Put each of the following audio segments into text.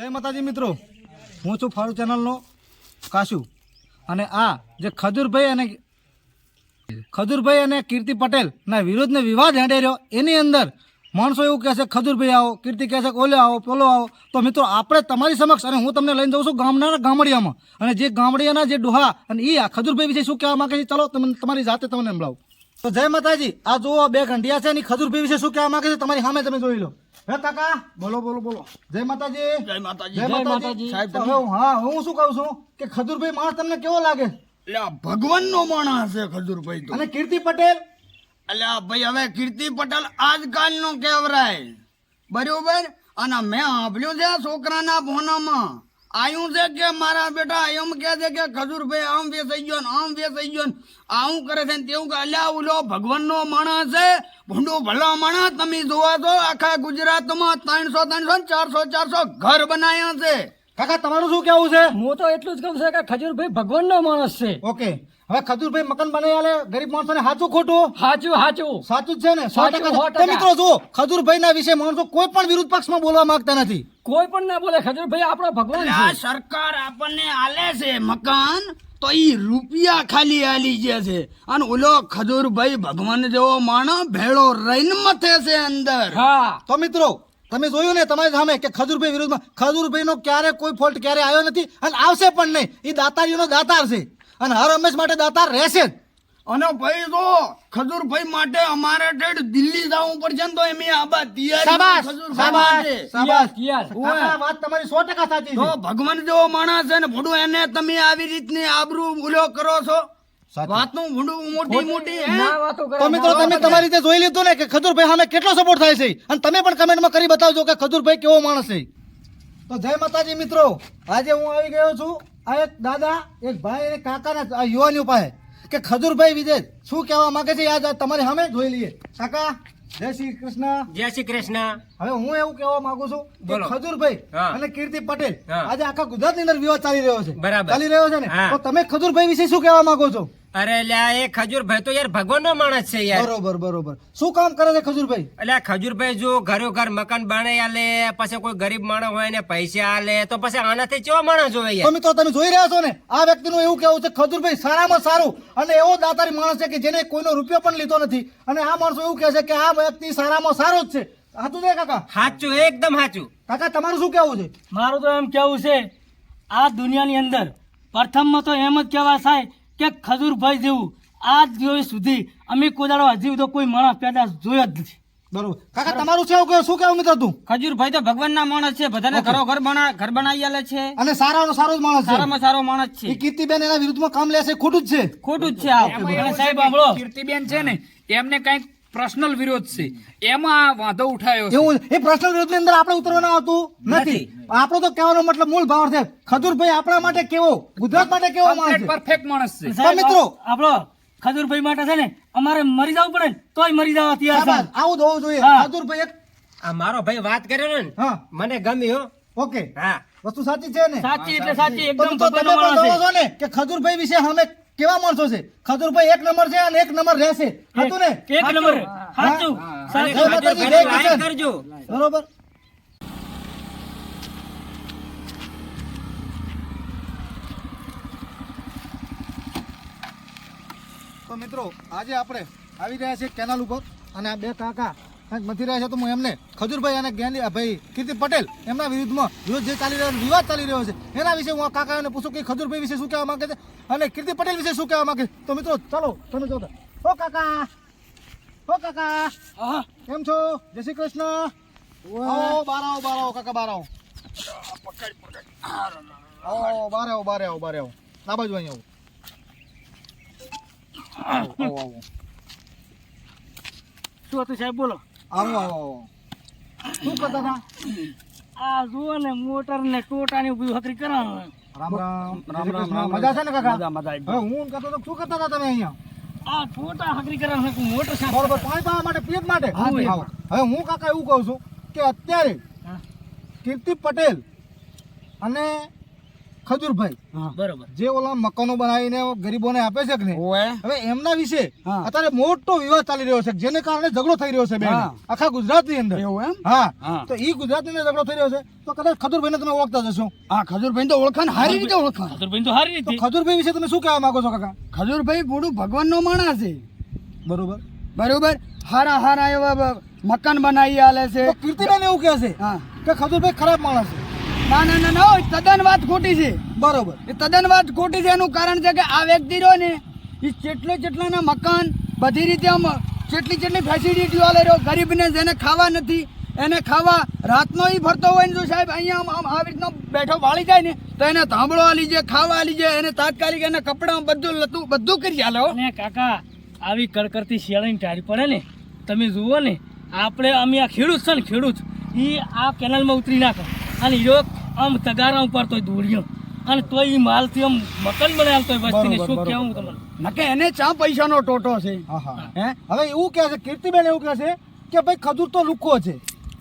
જય માતાજી મિત્રો. હું છું ફાળુ ચેનલનો કાશુ. અને આ જે ખજૂરભાઈ અને ખજૂરભાઈ અને કીર્તિ પટેલના વિરોધને વિવાદ હેડે રહ્યો, એની અંદર માણસો એવું કહેશે ખજૂરભાઈ આવો. કીર્તિ કહેશે ઓલો આવો, પોલો આવો. તો મિત્રો, આપણે તમારી સમક્ષ અને હું તમને લઈને જઉં છું ગામના ગામડિયામાં. અને જે ગામડિયાના જે ડોહા અને એ આ ખજૂરભાઈ વિશે શું કહેવા માગે છે, ચલો તમે તમારી જાતે તમને સંભળાવું. તો જય માતાજી આ જુઓ બે ઘંટિયા છે ઈ ખજૂરભાઈ વિશે શું કહેવા માંગે છે? તમારી સામે તમે જોઈ લો. હે કાકા? બોલો બોલો બોલો. જય માતાજી. જય માતાજી. જય માતાજી. સાહેબ હા હું શું કહું છું કે ખજૂરભાઈ માણસ તમને કેવો લાગે? એટલે આ ભગવાનનો માણસ છે ખજૂરભાઈ તો. અને કીર્તિ પટેલ? એટલે ભાઈ હવે કીર્તિ પટેલ આજકાલનો કેવરાય બરોબર? અને મેં સાંભળ્યું છે છોકરાના ફોનામાં. આયું છે કે મારા બેટા એમ કે છે કે ખજૂરભાઈ આમ વેસાઈ ગયો ને આમ વેસાઈ ગયો ને. આવું કરે છે ને તેવું કે અલ્યા ઓલો ભગવાનનો માણસ છે ભૂંડો ભલો માણસ તમે જોવા છો આખા ગુજરાતમાં ત્રણસો ત્રણસો ચારસો ચારસો ઘર બનાવ્યા છે. કાકા તમારું શું કેવું છે? હું તો એટલું જ કહું છું કે ખજૂરભાઈ ભગવાનનો માણસ છે. ઓકે. હવે ખજૂરભાઈ મકાન બનાવી આલે ગરીબ માણસો ને સાચું ખોટું? સાચું સાચું સાચું જ છે ને? સો ટકા. મિત્રો જુઓ ખજૂરભાઈ ના વિશે માણસો કોઈ પણ વિરુદ્ધ પક્ષમાં બોલવા માંગતા નથી. કોઈ પણ ના બોલે ખજૂરભાઈ આપણો ભગવાન આ છે સરકાર આપણને આલે છે મકાન તો એ રૂપિયા ખાલી આલી ગયા છે. અને ઓલો ખજૂરભાઈ ભગવાન જેવો માણસ ભેળો રહીને મથે છે અંદર. હા. તો મિત્રો તમે જોયું ને તમારી સામે કે ખજૂરભાઈ વિરુદ્ધમાં ખજૂરભાઈ નો ક્યારે કોઈ ફોલ્ટ ક્યારે આવ્યો નથી અને આવશે પણ નહીં. એ દાતારીઓનો દાતાર છે. અને હર હંમેશ માટે દાતાર રહેશે જ. અને ભાઈ જો ખજૂરભાઈ માટે અમારે ઠેઠ દિલ્હી જવું પડશે ને તો એમ આબા શાબાશ, તૈયારી શાબાશ, માટે. શાબાશ. યાર વાત તમારી સો ટકા સાચી તો છે ભગવાન જેવો માણસ છે ને ભડું એને તમે આવી રીતની આબરૂ ઉલ્યો કરો છો. વાતનું ભૂડું મોટી મોટી હે? ના વાતો કરે. તો મિત્રો તમે તમારી રીતે જોઈ લીધું ને કે ખજૂરભાઈ સામે કેટલો સપોર્ટ થાય છે. અને તમે પણ કમેન્ટમાં કરી બતાવજો કે ખજૂરભાઈ કેવો માણસ છે. તો જય માતાજી મિત્રો આજે હું આવી ગયો છું. આ એક દાદા એક ભાઈ અને કાકાના આ યુવાનીઓ પાસે કે ખજૂરભાઈ વિજય શું કહેવા માંગે છે યાદ તમારી સામે જોઈ લઈએ. કાકા જય શ્રી કૃષ્ણ. જય શ્રી કૃષ્ણ. હવે હું એવું કહેવા માંગુ છું કે ખજુરભાઈ અને કીર્તિ પટેલ આજે આખા ગુજરાતની અંદર વિવાદ ચાલી રહ્યો છે. બરાબર. ચાલી રહ્યો છે ને? તો તમે ખજૂરભાઈ વિશે શું કહેવા માંગો છો? અરે લ્યા એ ખજૂરભાઈ તો યાર ભગવાનનો માણસ છે યાર. બરોબર બરોબર. શું કામ કરે છે ખજૂરભાઈ? એટલે ખજૂરભાઈ જો ઘરો ઘર મકાન બનાવી આલે પછી કોઈ ગરીબ માણસ હોય ને પૈસા આલે તો પછી આનાથી કેવો માણસ જોવે તો યાર મિત્રો તમે જોઈ રહ્યા છો ને આ વ્યક્તિનું એવું કેવું છે ખજૂરભાઈ સારામાં સારું. અને એવો દાતારી માણસ છે કે જેને કોઈનો રૂપિયો પણ લીધો નથી. અને આ માણસો એવું કહે છે કે આ વ્યક્તિ સારામાં સારો જ છે. સાચું છે કાકા? સાચું એકદમ સાચું. કાકા તમારું શું કેવું છે? મારું તો એમ કેવું છે આ દુનિયાની અંદર પ્રથમમાં તો એમ જ કહેવા થાય કે ખજૂરભાઈ જેવું આજ દિવસ સુધી અમે કોદાળો હજી તો કોઈ માણસ પેદા જોયો જ નથી. બરોબર. કાકા તમારું છે કે શું કેવું મિત્ર તું? ખજૂરભાઈ તો ભગવાનના માણસ છે બધાને ઘરો ઘર બના ઘર બનાવી આલે છે. અને સારાનો સારો જ માણસ છે. સારામાં સારો માણસ છે. કીર્તિબેન એના વિરુદ્ધમાં કામ લેશે ખોટું જ છે. ખોટું જ છે આ સાહેબ સાંભળો કીર્તિબેન છે ને એમને કંઈક પર્સનલ વિરોધ છે. એમાં વાંધો ઉઠાયો છે. એવું એ પ્રશ્ન વિરોધની અંદર આપણે ઉતરવાનું આવતું નથી. આપણો તો કહેવાનો મતલબ મૂળ ભાવ છે. ખજૂરભાઈ આપણા માટે કેવો? ગુજરાત માટે કેવો માણસ છે? પરફેક્ટ માણસ છે. મિત્રો. આપણો ખજૂરભાઈ માટે છે ને અમારે મરી જવું પડે તોય મરી જવા તૈયાર છે. આવું જ હોવું જોઈએ. ખજૂરભાઈ એક આ મારો ભાઈ વાત કર્યો ને હા. મને ગમી હો. ઓકે. હા. વસ્તુ સાચી છે ને? સાચી એટલે સાચી. એકદમ તમે પણ કહો છો ને કે ખજૂરભાઈ વિશે અમે કેવા માણસો છે? ખજૂરભાઈ એક નંબર છે અને એક નંબર રહેશે. હતું ને એક નંબર. સાચું. સાચું. કરજો. બરોબર. તો મિત્રો આજે આપણે આવી રહ્યા છીએ કેનાલ ઉપર અને આ બે કાકા કંઈક મથી રહ્યા છે તો હું એમને ખજુરભાઈ અને જ્ઞાની ભાઈ કીર્તિ પટેલ એમના વિરુદ્ધમાં વિરોધ જે ચાલી રહ્યો વિવાદ ચાલી રહ્યો છે એના વિશે હું કાકાઓને પૂછું કે ખજુરભાઈ વિશે શું કહેવા માંગે છે અને કીર્તિ પટેલ વિશે શું કહેવા માંગે તો મિત્રો ચાલો તમે જો ઓ કાકા! ઓ કાકા! કેમ છો? જય શ્રી કૃષ્ણ. ઓ બાર આવો બાર આવો કાકા બાર આવો આવો બાર આવો બાર આવો બાર આવો. આ બાજુ આવો આવો આવો. શું હતું સાહેબ બોલો. આવો શું કરતા હતા આ જુઓ ને મોટર ને ટોટાની ઊભી હકરી કરાવવાનું રામ રામ રામ રામ મજા છે ને કાકા? મજા મજા હું કહેતો તો શું કરતા હતા તમે અહીંયા? આ ટોટા હકરી કરાવવાનું મોટર સાફ બરોબર પાણી પાવા માટે પિયત માટે. હવે હું કાકા એવું કહું છું કે અત્યારે. કીર્તિ પટેલ અને ખજૂરભાઈ બરોબર. જે ઓલા મકાનો બનાવીને ગરીબોને આપે છે કે નહીં? હવે એમના વિશે હા. અત્યારે મોટો વિવાદ ચાલી રહ્યો છે જેને કારણે ઝઘડો થઈ રહ્યો છે બે. આખા ગુજરાતની અંદર. એવું એમ? હા. તો ઈ ગુજરાતની અંદર ઝઘડો થઈ રહ્યો છે. તો કદાચ ખજુરભાઈને તમે ઓળખતા જશો હા ખજુરભાઈ તો ઓળખાણ હારી રીતે ઓળખાણ. ખજૂરભાઈ તો હારી રીતે. ખજુરભાઈ વિશે તમે શું કહેવા માંગો છો કાકા? ખજૂરભાઈ પૂરું ભગવાનનો માણસ છે. બરોબર. બરોબર? હારા હારા એવા મકાન બનાવી આલે છે. કીર્તિ કીર્તિબેન એવું કહે છે હા. કે ખજૂરભાઈ ખરાબ માણસ છે. ના ના ના ના તદ્દન વાત ખોટી છે. બરોબર. એ તદ્દન વાત ખોટી છે એનું કારણ છે કે આ વ્યક્તિ રહ્યો ને એ જેટલે જેટલાના મકાન બધી રીતે આમ જેટલી જેટલી ફેસિલિટીઓ આલે રહ્યો ગરીબને જેને ખાવા નથી એને ખાવા રાતનો એ ફરતો હોય ને જો સાહેબ અહીંયા આમ આમ આવી રીતના બેઠો વાળી જાય ને તો એને થાંભળો આલી જાય ખાવા આલી જાય એને તાત્કાલિક એને કપડાં બધું લતું બધું કરી ચાલો ને કાકા આવી કડકડતી શિયાળાની ટાળી પડે ને તમે જુઓ ને આપણે અમે આ ખેડૂત છે ને ખેડૂત એ આ કેનાલમાં ઉતરી નાખે. અને હીરો આમ તગારા ઉપર તોય દોડ્યો. અને તોય ઈ માલથી આમ મકાન બનાવતો હોય વસ્તીને. શું. કહેવું તમને? નકે એને ચા પૈસાનો ટોટો છે. હા હા? હે હવે એવું કહે છે કીર્તિબેન એવું કહે છે કે ભાઈ ખજૂર તો લુકો છે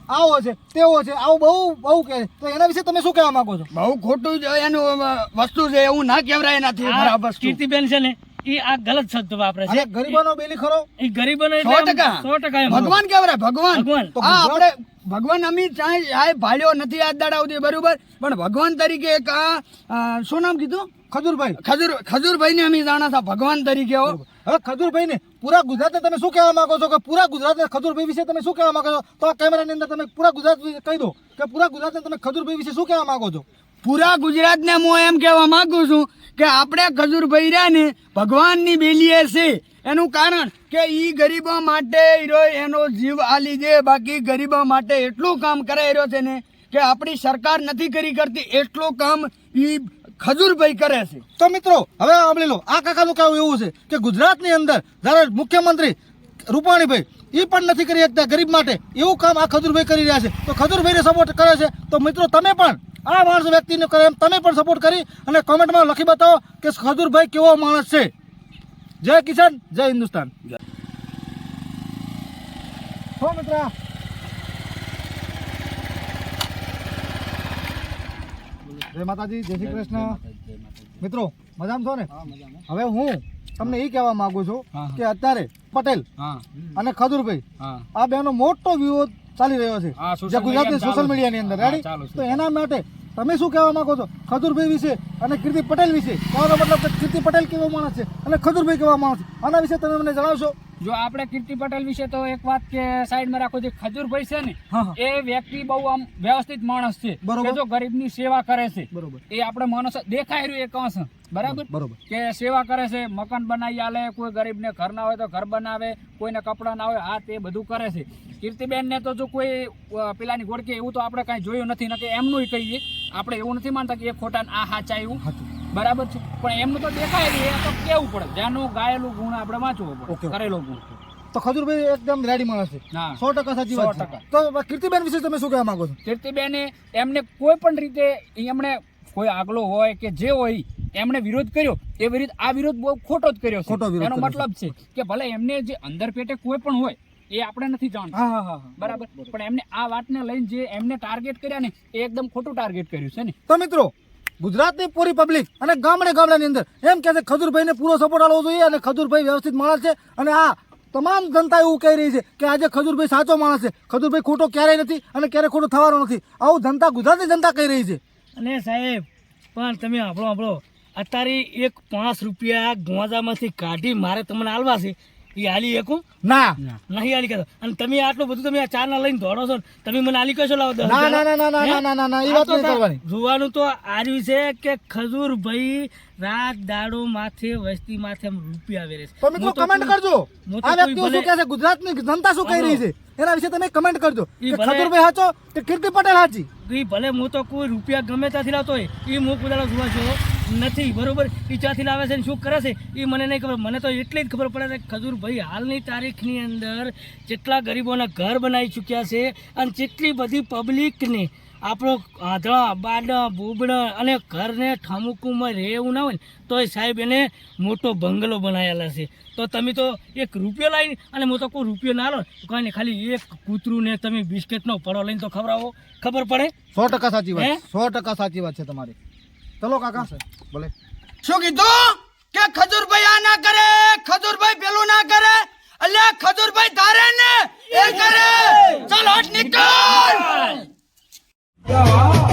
આવો છે તેવો છે આવું બહુ બહુ કહે તો એના વિશે તમે શું કહેવા માંગો છો? બહુ ખોટું જ એનું વસ્તુ છે એવું ના કહેવાય એનાથી બરાબર કીર્તિબેન છે ને એ આ ગલત શબ્દ વાપરે છે. ગરીબોનો બેલી ખરો. એ ગરીબોને સો ટકા. સો ટકા ભગવાન કેવરાય ભગવાન. ભગવાન. આ આપણે ભગવાન અમી ચાહે આ ભાળ્યો નથી આજ દાડા સુધી બરોબર? પણ ભગવાન તરીકે એક આ શું નામ કીધું? ખજુરભાઈ. ખજુર ખજુરભાઈ ને અમે જાણા હતા ભગવાન તરીકે હવે ખજુરભાઈ ને પૂરા ગુજરાતને તમે શું કહેવા માંગો છો કે પૂરા ગુજરાત ખજુરભાઈ વિશે તમે શું કહેવા માંગો છો? તો આ કેમેરાની અંદર તમે પૂરા ગુજરાત કહી દો કે પૂરા ગુજરાતને તમે ખજુરભાઈ વિશે શું કહેવા માંગો છો? પૂરા ગુજરાતને હું એમ કહેવા માગું છું કે આપણે ખજૂરભાઈ રહ્યાને ભગવાનની બેલીએ છે. એનું કારણ કે એ ગરીબો માટે એનો જીવ આલી દે. બાકી ગરીબો માટે એટલું કામ કરાઈ રહ્યો છે ને કે આપણી સરકાર નથી કરી કરતી એટલું કામ એ ખજૂરભાઈ કરે છે. તો મિત્રો, હવે સાંભળી લો. આ કાકાનું કહેવું એવું છે કે ગુજરાતની અંદર જ્યારે મુખ્યમંત્રી રૂપાણીભાઈ એ પણ નથી કરી શકતા ગરીબ માટે. એવું કામ આ ખજૂરભાઈ કરી રહ્યા છે. તો ખજૂરભાઈને સપોર્ટ કરે છે. તો મિત્રો, તમે પણ આ માણસ વ્યક્તિને કરે એમ તમે પણ સપોર્ટ કરી અને કોમેન્ટમાં લખી બતાવો કે ખજૂરભાઈ કેવો માણસ છે. જય કિસાન જય હિન્દુસ્તાન. હો મિત્ર. જય માતાજી જય શ્રી કૃષ્ણ. મિત્રો મજામાં છો ને? હવે હું તમને એ કહેવા માંગુ છું કે અત્યારે પટેલ અને ખજૂરભાઈ આ બેનો મોટો વિરોધ ચાલી રહ્યો છે. જે ગુજરાતની સોશિયલ મીડિયાની અંદર રેડી તો એના માટે તમે શું કહેવા માંગો છો? ખજુરભાઈ વિશે અને કીર્તિ પટેલ વિશે. કહેવાનો મતલબ કે કીર્તિ પટેલ કેવો માણસ છે અને ખજુરભાઈ કેવા માણસ છે? આના વિશે તમે મને જણાવશો? જો આપણે કીર્તિ પટેલ વિશે તો એક વાત કે સાઈડમાં રાખો જે ખજૂરભાઈ છે ને. એ વ્યક્તિ બહુ આમ વ્યવસ્થિત માણસ છે. કે જો ગરીબની સેવા કરે છે બરોબર. એ આપણે માણસ દેખાય રહ્યું એ કંસ બરાબર? બરોબર કે સેવા કરે છે મકાન બનાવી આલે કોઈ ગરીબને ઘર ના હોય તો ઘર બનાવે કોઈને કપડાં ના હોય આ તે બધું કરે છે. કીર્તિબેન ને તો જો કોઈ પેલાની ગોળકે એવું તો આપણે કાંઈ જોયું નથી નકે એમનું કહીએ. આપણે એવું નથી માનતા કે એ ખોટા ને આ હાચા એવું. બરાબર છે. પણ એમનું તો દેખાય નહીં એ તો કેવું પડે? જેનું ગાયેલું ગુણ આપણે વાંચવું પડે કરેલો ગુણ. તો ખજુરભાઈ એકદમ રેડી માણસ છે. સો ટકા સાચી વાત તો કીર્તિબેન વિશે તમે શું કહેવા માંગો છો? કીર્તિબેને એમને કોઈ પણ રીતે એમણે કોઈ આગલો હોય કે જે હોય એમણે વિરોધ કર્યો એ વિરુદ્ધ આ વિરોધ બહુ ખોટો જ કર્યો ખોટો એનો મતલબ છે કે ભલે એમને જે અંદર પેટે કોઈ પણ હોય એ આપણે નથી જાણતા. બરાબર? પણ એમને આ વાતને લઈને જે એમને ટાર્ગેટ કર્યા ને એ એકદમ ખોટું ટાર્ગેટ કર્યું છે ને? તો મિત્રો ગુજરાતની પૂરી પબ્લિક અને ગામડે ગામડાની અંદર એમ કહે છે, ખજૂરભાઈને પૂરો સપોર્ટ આપવો જોઈએ અને ખજૂરભાઈ વ્યવસ્થિત માણસ છે અને આ તમામ જનતા એવું કહી રહી છે કે આજે ખજૂરભાઈ સાચો માણસ છે. ખજૂરભાઈ ખોટો ક્યારેય નથી અને ક્યારેય ખોટો થવાનો નથી. આવું જનતા, ગુજરાતની જનતા કહી રહી છે. અને સાહેબ, પણ તમે આપણો આપણો અત્યારે એક પાંચ રૂપિયા ગોંજામાંથી કાઢી મારે તમને આલવા છે. એ આલી એકું ના નહીં આલી કહેતો અને તમે આટલું બધું તમે આ ચારના લઈને દોડો છો તમે મને આલી કશો લાવો ના? ના, ના, ના, ના? ના, ના, ના, ના, એ વાત નહીં કરવાની. જોવાનું તો આર્યું છે કે ખજૂર ભાઈ રાત દાડો માથે વસ્તી માથે રૂપિયા વેરે છે. તો મિત્રો કમેન્ટ કરજો. આ વ્યક્તિઓ શું કહે છે? ગુજરાતની જનતા શું કહી રહી છે? એના વિશે તમે કમેન્ટ કરજો. કે ભલે- હાચો કે કીર્તિ પટેલ હાચી? ઈ ભલે હું તો કોઈ રૂપિયા ગમે ત્યાંથી લાવતો હોય એ હું બધા જોવા છો નથી બરોબર? ઈ ચાથી લાવે છે ને શું કરે છે એ મને નહીં ખબર. મને તો એટલી જ ખબર પડે છે ખજૂર ખજૂરભાઈ હાલની તારીખની અંદર જેટલા ગરીબોના ઘર બનાવી ચૂક્યા છે અને જેટલી બધી પબ્લિકને આપણો આધળા બાડા બુબડ અને ઘરને ઠામુકુમાં રહે એવું ના હોય ને એ સાહેબ એને મોટો બંગલો બનાવેલા છે. તો તમે તો એક રૂપિયો લાવીને અને હું તો કોઈ રૂપિયો ના લો કોઈ ને ખાલી એક કૂતરું ને તમે બિસ્કિટનો પડો લઈને તો ખવડાવો. ખબર પડે? સો ટકા સાચી વાત. સો ટકા સાચી વાત છે તમારી. ચલો કાકા. ભલે. શું કીધું? કે ખજૂરભાઈ આ ના કરે? ખજૂરભાઈ પેલું ના કરે? અલ્યા ખજૂરભાઈ ધારે ને? એ કરે. ચાલ હટ નીકળ. 干嘛？